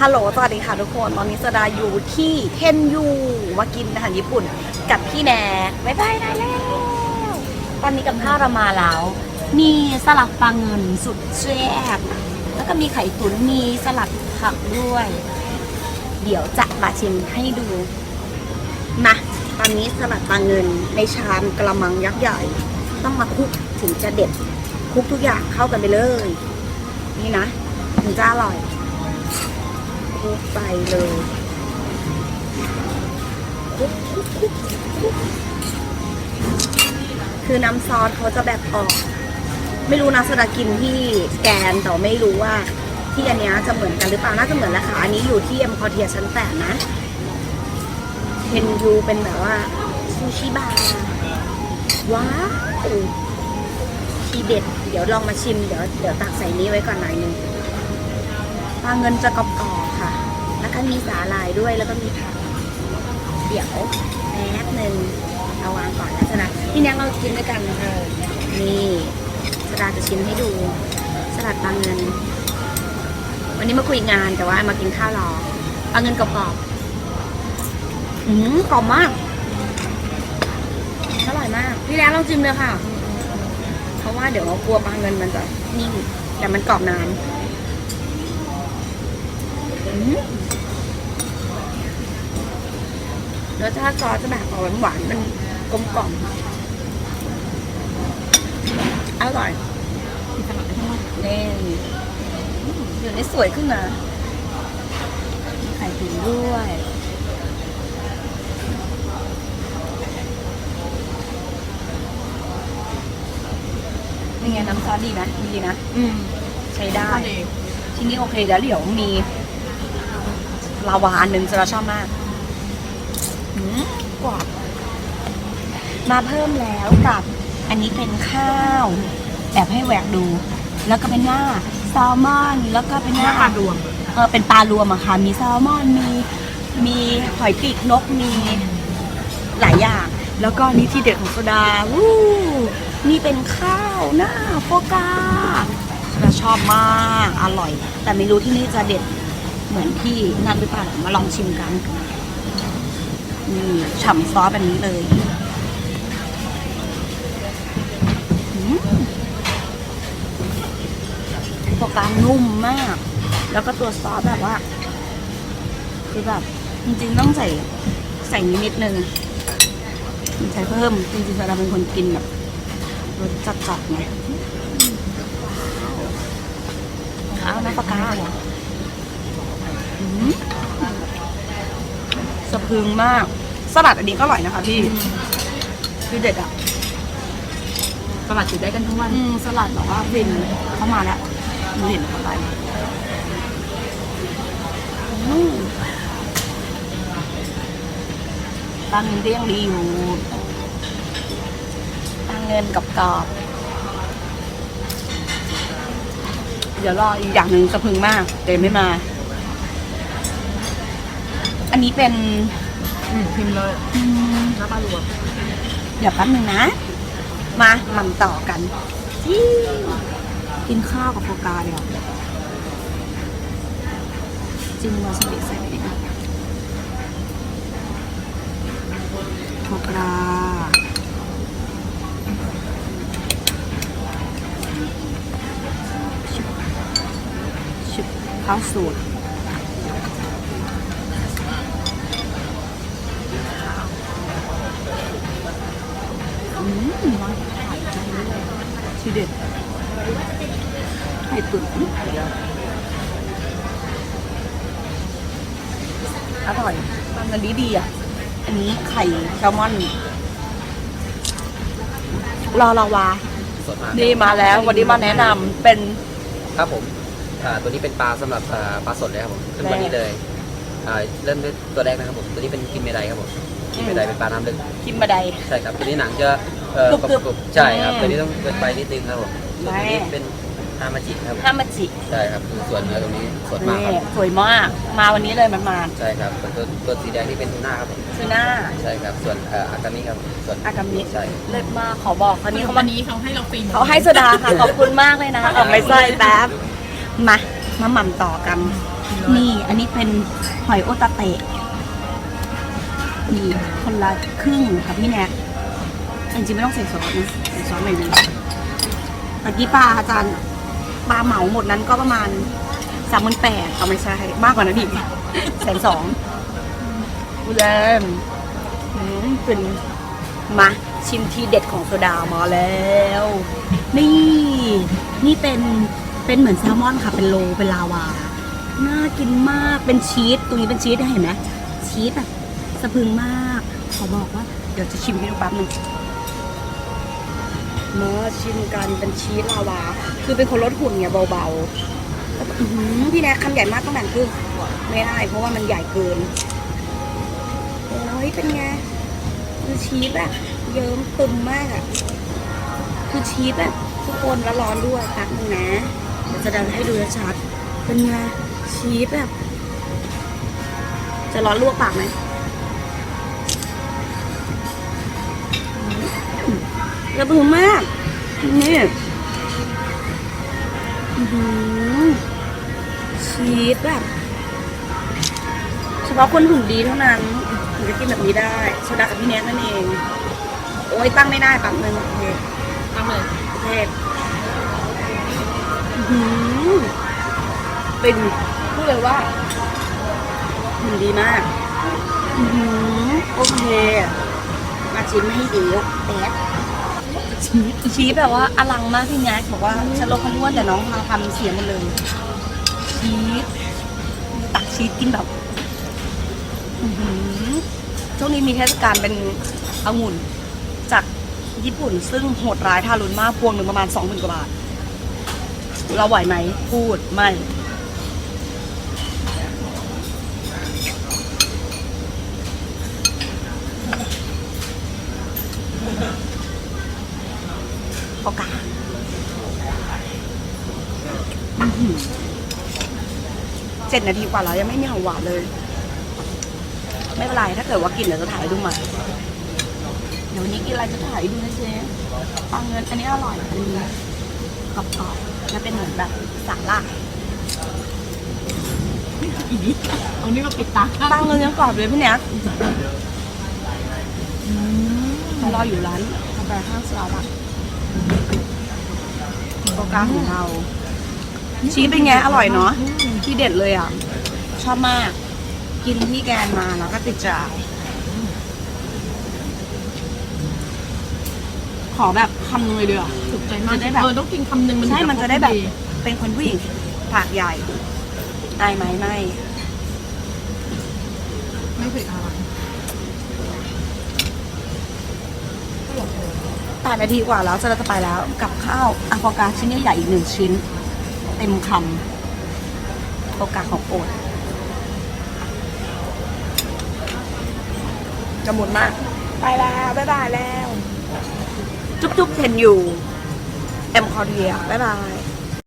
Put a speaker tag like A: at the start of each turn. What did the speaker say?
A: ฮัลโหล สวัสดีค่ะทุกคน ตอนนี้สดาอยู่ที่เทนยูมากินอาหารญี่ปุ่นกับพี่แนบ๊ายบายได้แล้ว ตอนนี้กับข้าวเรามาแล้ว มีสลัดปลาเงินสุดแซ่บ แล้วก็มีไข่ตุ๋น มีสลัดผักด้วย เดี๋ยวจะมาชิมให้ดู มา ตอนนี้สลัดปลาเงินในชามกระมังยักษ์ใหญ่ ต้องมาคลุกถึงจะเด็ดคลุกทุกอย่างเข้ากันไปเลย นี่นะ ถึงจะอร่อย ทั่วไปเลยคุกคุกคุกคุกคือน้ำซอสเขาจะแบบออก ไม่รู้นะสดากินที่สแกนแต่ไม่รู้ว่า ที่อันนี้จะเหมือนกันหรือเปล่าน่าจะเหมือนแหละค่ะอันนี้อยู่ที่เอ็มคอเทียชั้นแปดนะเทนยูเป็นแบบว่าซูชิบาร์ว้าวทีเด็ด เดี๋ยวลองมาชิม เดี๋ยวเดี๋ยวตักใส่นี้ไว้ก่อนหน่อยนึง ปลาเงินจะกรอบๆค่ะ แล้วก็มีสาหร่ายด้วยแล้วก็มีผักเดี๋ยวแป๊บหนึ่งเอาวางก่อนนะจ๊ะนะพี่แนกเรากินด้วยกันเออนี่สดาจะชิมให้ดู สลัดปลาเงิน วันนี้มาคุยงานแต่ว่ามากินข้าวรอปลาเงินกรอบๆอืมกรอบมากอร่อยมาก พี่แนกลองชิมเลยค่ะ เพราะว่าเดี๋ยวกลัวปลาเงินมันจะนิ่งแต่มันกรอบนาน รสชาติซอสจะแบบออกหวานๆมันกลมกล่อมอร่อยนี่อืมเดี๋ยวนี้สวยขึ้นนะมีไข่ตุ๋นด้วยเป็นไงน้ำซอสดีไหมดีนะ
B: อืม
A: ใช้ได้
B: ก็ดี
A: ที่นี่โอเคแล้วเดี๋ยวมี ลาวาอันหนึ่งจะเราชอบมากอืมกรอบมาเพิ่มแล้วกับ อันนี้เป็นข้าวแอบให้แหวกดู แล้วก็เป็นหน้าแซลมอน แล้วก็เป็น
B: ห
A: ห
B: น้า
A: น้า
B: ปลาดวง
A: เออเป็นปลารวมอะค่ะ มีแซลมอนมีมีหอยปีกนกมีหลายอย่าง แล้วก็อันนี่ที่เด็ดของโซดาวู้นี่เป็นข้าวหน้าโฟกาโซดาชอบมาก อร่อย แต่ไม่รู้ที่นี่จะเด็ด เหมือนที่นั่นหรือเปล่ามาลองชิมกัน นี่ฉ่ำซอสแบบนี้เลยอืมโฟกานุ่มมาก แล้วก็ตัวซอสแบบว่า คือแบบ จริงๆต้องใส่ใส่นิดนิดนึงใส่เพิ่ม จริงๆเราเป็นคนกินแบบรสจัดๆไงข้าวน้ำปลากาเหรออืม สะพรึงมาก สลัดอันนี้ก็อร่อยนะคะพี่คือเด็ดอะ
B: สลัดจิตได้กันทั้งวัน
A: อืมสลัดแบบว่าฟินเข้ามาแล้วหนูเห็นเขาไปอืมตั้งเงินก็ยังดีอยู่ตั้งเงินกับกรอบๆเดี๋ยวรออีกอย่างหนึ่งสะพรึงมากแต่ไม่มา อันนี้เป็น
B: อืมพิมพ์เลย
A: อืม
B: หน้าปลาดวง
A: เดี๋ยวแป๊บนึงนะ มาหมั่นต่อกันที่กินข้าวกับโฟกาเดี๋ยวาจิ้มวาซาบิใส่ไปดิโฟกาชุบชุบข้าวสูตร เด็ดไข่ตุ๋นอร่อยมันดีดีๆอะ อันนี้ไข่แซลมอน รอรอวา
C: สดมาก
A: นี่มาแล้ววันนี้มาแนะนำเป็น
C: ครับผมอ่าตัวนี้เป็นปลาสำหรับอ่าปลาสดเลยครับผมขึ้น
A: แร
C: วัน
A: ก
C: นี้เลยอ่าเริ่มด้วยตัวแรกนะครับผม ตัวนี้เป็นกินเมไดครับผมกินเมไดเป็นปลาน้ำลึก
A: กินบะได
C: ใช่ครับ ตัวนี้หนังจะ เอ่อก
A: รึบๆ
C: กรุบๆใช่ครับ
A: อืม
C: ตัวนี้ต้องเป็นไปนิดนึงครับผมส่วนตัวนี้
A: แม่
C: เป็นฮามาจิครับผม
A: ฮามาจิ
C: ใช่ครับคือส่วนเนื้อตรงนี้สดมากครับ
A: นี่สวยมาก มาวันนี้เลยมันมา
C: ใช่ครับส่วนตัวตัวสีแดงที่เป็นทูน่าครับผม
A: คือหน้า
C: ใช่ครับ ส่วนเอ่ออากามิครับผมส่วน
A: อากามิ
C: ใช่
A: เลิศมากขอบอกคนนี้เขา
B: วั
A: มา
B: นนี้เขาให้เราฟรีหมด
A: เขาให้โซดาค่ะ ขอบคุณมากเลยนะเอาไปใส่แป๊บมามาหม่ำต่อกันนี่ อันนี้เป็นหอยโอตาเตะนี่คนละครึ่งกับพี่แน็ก จริงๆไม่ต้องใส่ซอสนะใส่ซอสหน่อยนึงตะกี้ปลาอาจารย์ปลาเหมาหมดนั้นก็ประมาณสามหมื่นแปดเอาไม่ใช่มากกว่านั้นอีกแสนสองอุยแรงอืมเป็นมาชิมทีเด็ดของโซดามาแล้ว นี่ นี่เป็นเป็นเหมือนแซลมอนค่ะ เป็นโลเป็นลาวา น่ากินมากเป็นชีสตรงนี้เป็นชีสนะเห็นไหมชีสแบบสะพรึงมาก ขอบอกว่า เดี๋ยวจะชิมให้ดูแป๊บหนึง มาชิมกันเป็นชีสลาวา คือเป็นคนลดหุ่นเนี่ยเบาๆแล้วก็อื้อหือพี่แนกคำใหญ่มากต้องแบ่งครึ่งไม่ได้ เพราะว่ามันใหญ่เกินโอ้ยเป็นไงคือชีสแบบเยิ้มตึมมากอะคือชีสแบบทุกคนแล้วร้อนด้วยแป๊บนึงนะเดี๋ยวจะดันให้ดูชัดเป็นไงชีสแบบจะร้อนลวกปากไหม กระพือมาก นี่อื้อหือชีสแบบเฉพาะคนหุ่นดีเท่านั้นถึงจะกินแบบนี้ได้โซดากับพี่แนทนั่นเอง โอ้ยตั้งไม่ได้แปั๊บนึงโอเค
B: ตั้งเลย
A: โอเคอื้อหือเป็นพูดเลยว่าหุ่นดีมากอื้อหือโอเค มาชิมให้ดีแป๊ด ชีสชีสแบบว่าอลังมากพี่แน็กบอกว่าฉันลดความอ้วนแต่น้องพาทำเสียหมดเลย ชีสตักชีสกินแบบอื้อหือช่วงนี้มีเทศกาลเป็นองุ่น จากญี่ปุ่นซึ่งโหดร้ายทารุณมากพวงหนึ่งประมาณสองหมื่นกว่าบาท เราไหวไหม พูดไม่ โอกาสอื้อหือเจ็ดนาทีกว่าแล้วยังไม่มีของหวานเลย ไม่เป็นไรถ้าเกิดว่ากินเดี๋ยวจะถ่ายให้ดูใหม่เดี๋ยววันนี้กินอะไรจะถ่ายให้ดูนะเจ๊ปลาเงิน อันนี้อร่อยอันนี้กรอบๆและเป็นเหมือนแบบสาหร่าย
B: อีนี้เอานี่มาปิดตา
A: ปลาเงินยังกรอบเลยพี่แน็กเรารออยู่ร้านกาแฟข้างสลาบัก โกกาของเราชีสเป็นไง อร่อยเนาะที่เด็ดเลยอะ ชอบมาก กินที่แกนมาแล้วก็ติดใจขอแบบคำนึงเลยเดียว
B: ถูกใจมาก
A: จะได้แบบ
B: เออต้องกินคำหนึ่งมัน
A: ใช่
B: ถึง
A: มันจะได้แบบ เป็นคนผู้หญิงปากใหญ่ได้ไหมไม่
B: ไม่เคยทาน
A: แปดนาทีกว่าแล้วจะเราจะไปแล้ว กับข้าวอะโฟกาชิ้นใหญ่ๆอีกหนึ่งชิ้น เต็มคำโฟกาของโปรดจะหมดมาก ไปแล้วบ๊ายบายแล้ว จุ๊บๆเห็นอยู่ แอมคอเดียบ๊ายบาย